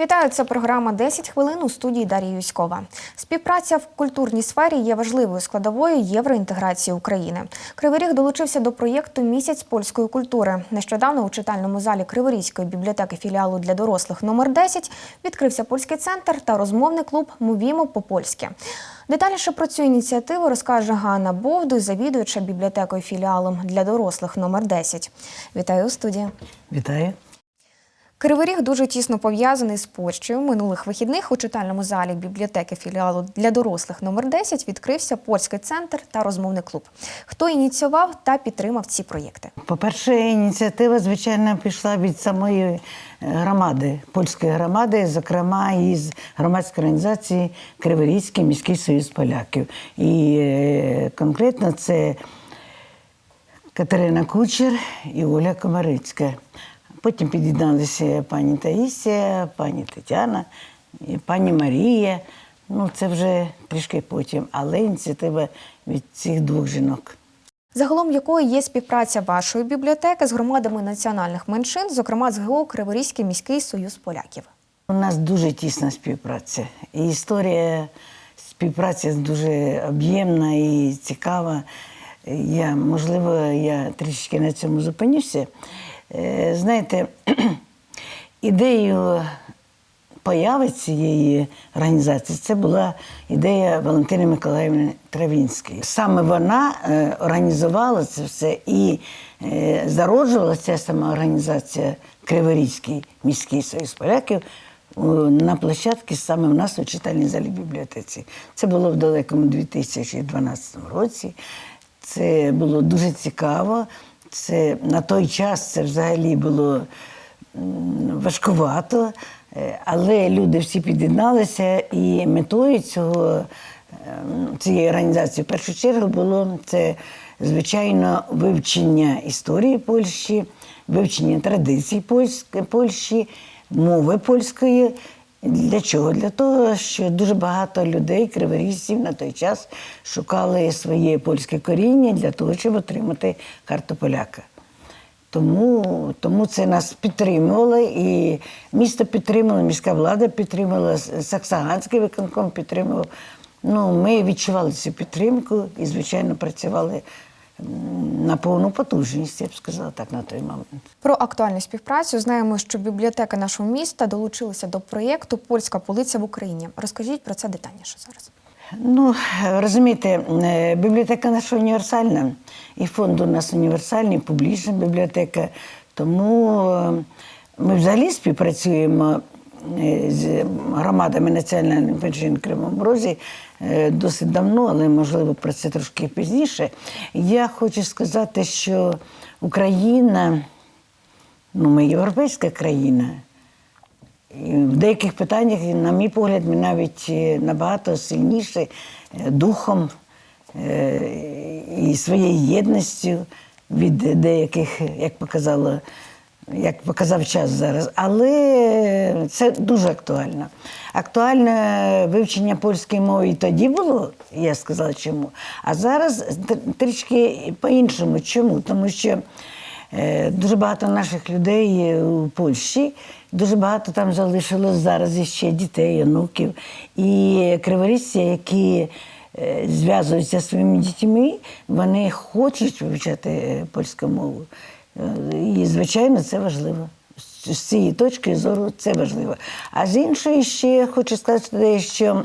Вітаю, це програма «10 хвилин у студії Дар'я Юськова. Співпраця в культурній сфері є важливою складовою євроінтеграції України. Кривий Ріг долучився до проєкту Місяць польської культури. Нещодавно у читальному залі Криворізької бібліотеки філіалу для дорослих номер 10 відкрився польський центр та розмовний клуб Мовімо по-польськи. Детальніше про цю ініціативу розкаже Ганна Бовдуй, завідуюча бібліотекою філіалом для дорослих номер 10. Вітаю у студії. Вітаю. Кривий Ріг дуже тісно пов'язаний з Польщею. Минулих вихідних у читальному залі бібліотеки філіалу для дорослих номер 10 відкрився польський центр та розмовний клуб. Хто ініціював та підтримав ці проєкти? По-перше, ініціатива, звичайно, пішла від самої е, громади, польської громади, зокрема із громадської організації Криворізький міський союз поляків. І е, конкретно це Катерина Кучер і Оля Комарицька. Потім під'єдналися пані Таїсія, пані Тетяна, пані Марія. Ну, це вже трішки потім, але ініціатива від цих двох жінок. Загалом якою є співпраця вашої бібліотеки з громадами національних меншин, зокрема з ГО Криворізький міський союз поляків. У нас дуже тісна співпраця. І історія співпраці дуже об'ємна і цікава. Я, можливо, я трішки на цьому зупинюся. Е, Знаєте, ідею появи цієї організації це була ідея Валентини Миколаївни Травінської. Саме вона е, організувала це все і е, зароджувала ця сама організація Криворізький міський союз поляків на площадці саме в нас у читальній залі бібліотеці. Це було в далекому 2012 році. Це було дуже цікаво. Це на той час це взагалі було важкувато, е, але люди всі під'єдналися, і метою цього, ем, цієї організації в першу чергу було це, звичайно, вивчення історії Польщі, вивчення традицій Польщі, мови польської. Для чого? Для того, що дуже багато людей, криворізців на той час шукали своє польське коріння для того, щоб отримати карту поляка. Тому, тому це нас підтримувало, і місто підтримало, міська влада підтримала, Саксаганський виконком підтримував. Ну, ми відчували цю підтримку і, звичайно, працювали на повну потужність, я б сказала так, на той момент. Про актуальну співпрацю знаємо, що бібліотека нашого міста долучилася до проєкту Польська полиця в Україні. Розкажіть про це детальніше зараз. Ну, розумієте, е, бібліотека наша універсальна, і фонд у нас універсальний, публічна бібліотека. Тому е, ми взагалі співпрацюємо з громадами національних меншин в Кривому Розі е, досить давно, але можливо про це трошки пізніше. Я хочу сказати, що Україна, ну, ми європейська країна. І в деяких питаннях, на мій погляд, ми навіть е, набагато сильніше е, духом е, і своєю єдністю від деяких, як показало, як показав час зараз. Але це дуже актуально. Актуальне вивчення польської мови і тоді було, я сказала чому. А зараз трішки по-іншому. Чому? Тому що Е, Дуже багато наших людей у Польщі, дуже багато там залишилось зараз іще дітей, онуків. І криворізці, які е, зв'язуються зі своїми дітьми, вони хочуть вивчати польську мову. І, звичайно, це важливо. З цієї точки зору це важливо. А з іншої ще хочу сказати, що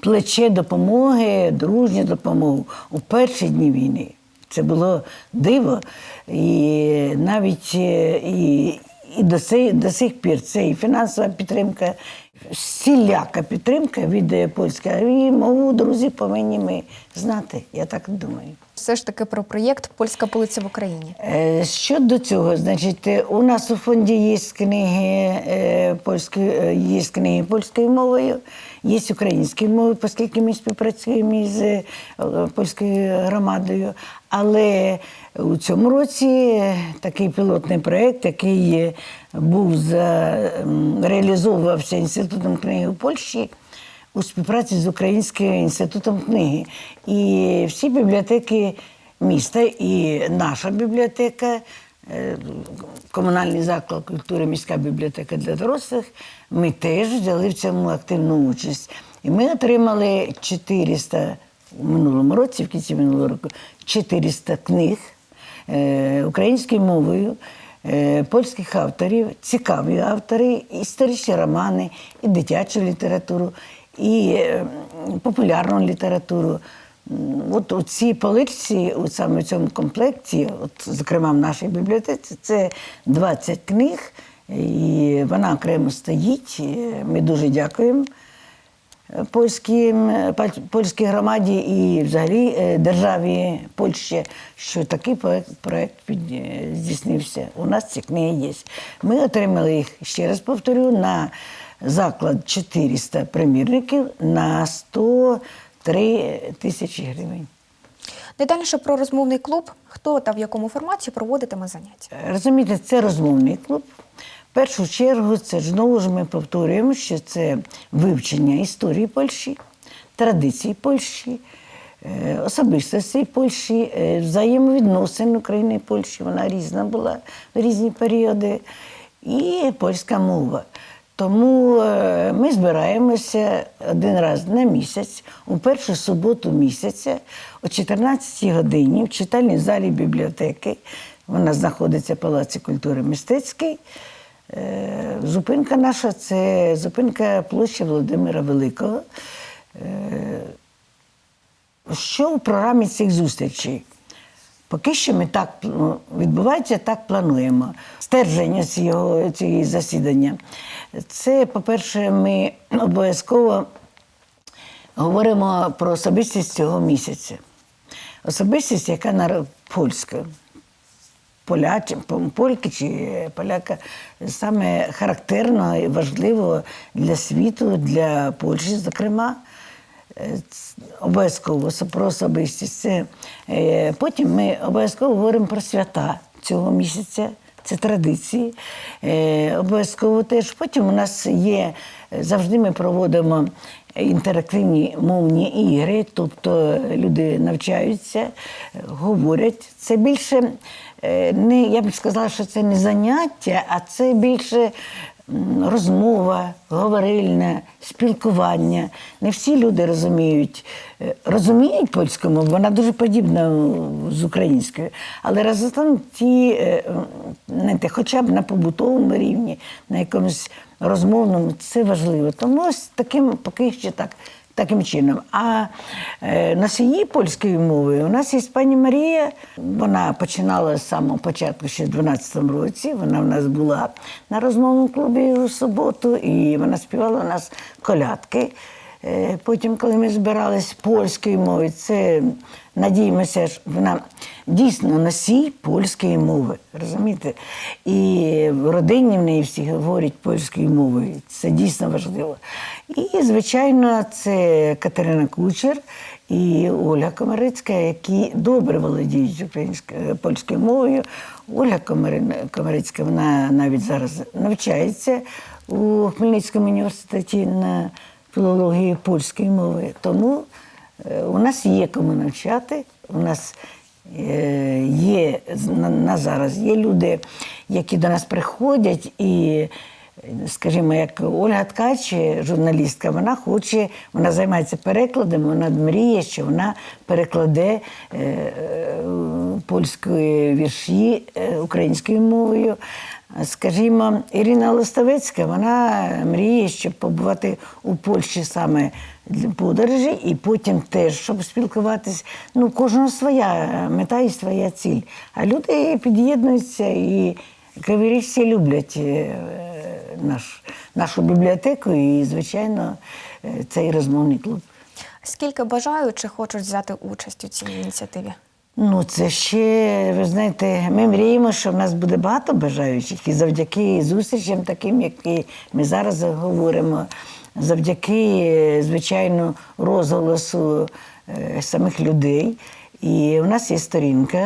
плече допомоги, дружню допомогу у перші дні війни. Це було диво. І навіть е, і, і до, сей, до сих пір це і фінансова підтримка, всіляка підтримка від е, польської. І мову друзі повинні ми знати, я так думаю. Все ж таки про проєкт Польська полиця в Україні. Е, Щодо цього, значить, е, у нас у фонді є книги польської, є книги польською мовою, є українською мовою, оскільки ми співпрацюємо з е, польською громадою. Але у цьому році такий пілотний проєкт, який був за, реалізовувався інститутом книги у Польщі у співпраці з Українським інститутом книги. І всі бібліотеки міста і наша бібліотека е, комунальний заклад культури, міська бібліотека для дорослих, ми теж взяли в цьому активну участь. І ми отримали 400 у минулому році, в кінці минулого року, 400 книг е, українською мовою. Е, Польських авторів, цікаві автори, історичні романи, і дитячу літературу, і е, популярну літературу. От у цій поличці, от саме в цьому комплекті, от, зокрема в нашій бібліотеці, це 20 книг, і вона окремо стоїть. Ми дуже дякуємо польським, паль- польській громаді і взагалі е, державі Польщі, що такий проект, проект під, е, здійснився. У нас ці книги є. Ми отримали їх, ще раз повторю, на заклад 400 примірників на 103 тисячі гривень. Детальніше про розмовний клуб, хто та в якому форматі проводитиме заняття. Розумієте, це розмовний клуб. В першу чергу, це ж знову ж ми повторюємо, що це вивчення історії Польщі, традицій Польщі, е, особистостей Польщі, е, взаємовідносин України і Польщі. Вона різна була в різні періоди, і польська мова. Тому е, ми збираємося один раз на місяць, у першу суботу місяця, о 14 годині в читальній залі бібліотеки. Вона знаходиться в Палаці культури мистецький. Е, Зупинка наша це зупинка площі Володимира Великого. Е, Що в програмі цих зустрічей? Поки що ми так ну, відбувається, так плануємо. Стерження цього, цієї засідання. Це, по-перше, ми обов'язково говоримо про особистість цього місяця. Особистість, яка наро- польська. Поляч, польки чи поляка саме характерно і важливо для світу, для Польщі, зокрема. Е, Обов'язково про особистість. Е, потім ми обов'язково говоримо про свята цього місяця. Це традиції. Е, обов'язково теж. Потім у нас є, е, завжди ми проводимо інтерактивні мовні ігри, тобто люди навчаються, е, говорять. Це більше е, не, я б сказала, що це не заняття, а це більше розмова, говорильне, спілкування. Не всі люди розуміють, е, розуміють польську мову, вона дуже подібна е, з українською. Але разом ті, е, знаєте, хоча б на побутовому рівні, на якомусь розмовному, це важливо. Тому ось таким поки що так. Таким чином. А е, носії польської мови у нас є пані Марія. Вона починала з самого початку ще в 12-му році. Вона в нас була на розмовному клубі у суботу, і вона співала у нас колядки. Е, Потім, коли ми збирались польською мовою, це надіємося, що вона дійсно носій польської мови. Розумієте? І в родині в неї всі говорять польською мовою. Це дійсно важливо. І, звичайно, це Катерина Кучер і Оля Комарицька, які добре володіють українською польською мовою. Оля Комарицька, вона навіть зараз навчається у Хмельницькому університеті на філології польської мови. Тому е, у нас є кому навчати, у нас е, є на, на зараз є люди, які до нас приходять і. Скажімо, як Ольга Ткач, журналістка, вона хоче, вона займається перекладом, вона мріє, що вона перекладе е, е, польської вірші е, українською мовою. Скажімо, Ірина Листовецька, вона мріє, щоб побувати у Польщі саме для подорожі, і потім теж, щоб спілкуватись. Ну, кожного своя мета і своя ціль. А люди під'єднуються і криворіжці люблять е, наш, нашу бібліотеку і, звичайно, е, цей розмовний клуб. Скільки бажаючих хочуть взяти участь у цій ініціативі? Ну, це ще, ви знаєте, ми мріємо, що в нас буде багато бажаючих, і завдяки зустрічам, таким, які ми зараз говоримо, завдяки, звичайно, розголосу е, самих людей. І у нас є сторінка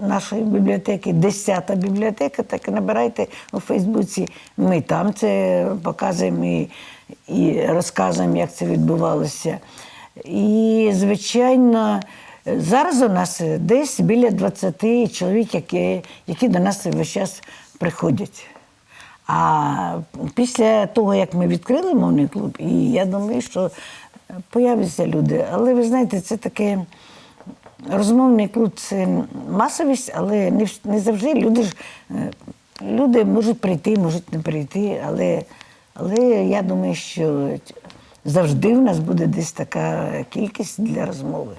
нашої бібліотеки, 10-та бібліотека, так і набирайте у Фейсбуці. Ми там це показуємо і, і розказуємо, як це відбувалося. І, звичайно, Зараз у нас десь біля 20 чоловік, які, які до нас весь час приходять. А після того, як ми відкрили мовний клуб, і я думаю, що появляться люди. Але ви знаєте, це таке розмовний клуб це масовість, але не, не завжди люди ж е, люди можуть прийти, можуть не прийти. Але, але я думаю, що завжди в нас буде десь така кількість для розмови.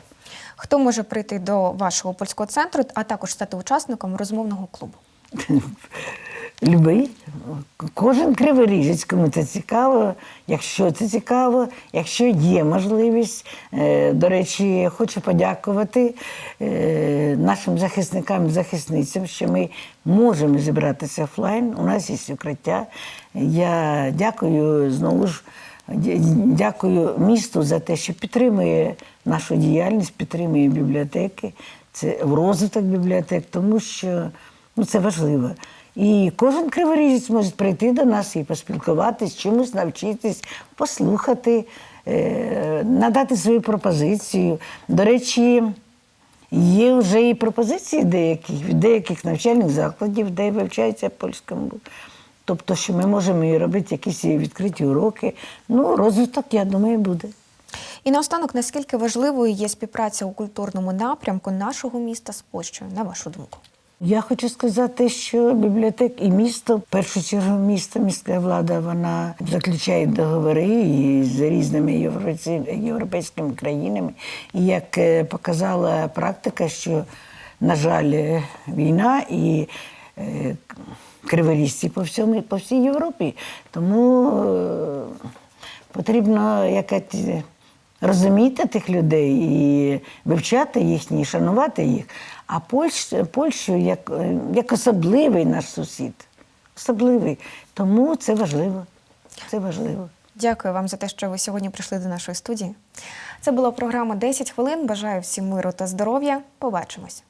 Хто може прийти до вашого польського центру, а також стати учасником розмовного клубу? Любий. Кожен криворіжець, кому це цікаво, якщо це цікаво, якщо є можливість. Е, До речі, хочу подякувати е, нашим захисникам і захисницям, що ми можемо зібратися офлайн. У нас є укриття. Я дякую знову ж. Дякую місту за те, що підтримує нашу діяльність, підтримує бібліотеки, це розвиток бібліотек, тому що ну, це важливо. І кожен криворіжець може прийти до нас і поспілкуватись, чомусь навчитись, послухати, е, надати свою пропозицію. До речі, є вже і пропозиції деяких, деяких навчальних закладів, де вивчається польська мова. Тобто, що ми можемо і робити якісь відкриті уроки. Ну, розвиток, я думаю, буде. І наостанок, наскільки важливою є співпраця у культурному напрямку нашого міста з Польщею, на вашу думку? Я хочу сказати, що бібліотек і місто, в першу чергу, місто, міська влада, вона заключає договори і з різними європейськими країнами. І як е, показала практика, що, на жаль, е, війна і е, криворізці по всьому по всій Європі. Тому потрібно якось розуміти тих людей і вивчати їхні, і шанувати їх. А Польщ, Польщу як, як особливий наш сусід. Особливий. Тому це важливо. Це важливо. Дякую вам за те, що ви сьогодні прийшли до нашої студії. Це була програма «10 хвилин. Бажаю всім миру та здоров'я. Побачимось.